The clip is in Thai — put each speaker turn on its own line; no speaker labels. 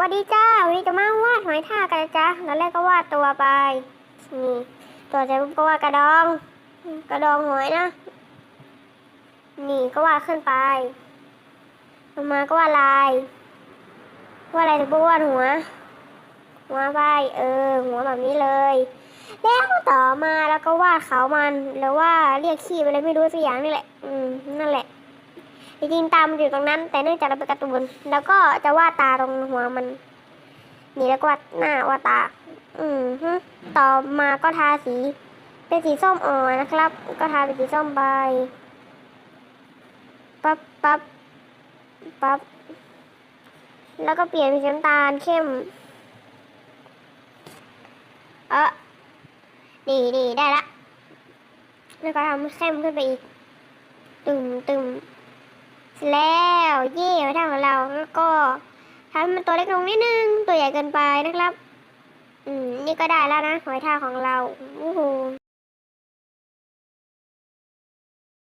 วัสดีจ้าวันนี้จะมาวาดหอยทากกันจ๊ะตอนแรกก็วาดตัวไปนี่ตัวใจะก็วาดกระดอง กระดองหอยนะ นี่ก็วาดขึ้นไปต่อมาก็วาดลาย วาดอะไรถึงปุ๊บวาดหัว หัวไปเออ หัวแบบนี้เลย แล้วต่อมาแล้วก็วาดเขามันหรือว่าเรียกขี้ไปเลยไม่รู้สักอย่างนี่แหละ อืมนั่นแหละ จริงๆตามันอยู่ตรงนั้น แต่เนื่องจากเราเป็นการ์ตูนแล้วก็จะวาดตาตรงหัวมัน นี่แล้วก็วาดหน้าวาดตา อืมฮึต่อมาก็ทาสี เป็นสีส้มอ่อนนะครับ ก็ทาเป็นสีส้มไปปั๊บปั๊บปั๊บแล้วก็เปลี่ยนเป็นสีน้ำตาลเข้มเออนี่นี่ได้ละ แล้วก็ทำเข้มขึ้นไปอีก ตึมตึม แล้วเย่ทางของเราแล้วก็ทำให้มันตัวเล็กลงนิดนึง ตัวใหญ่เกินไปนะครับ อืม นี่ก็ได้แล้วนะหอยทากของเรา โอ้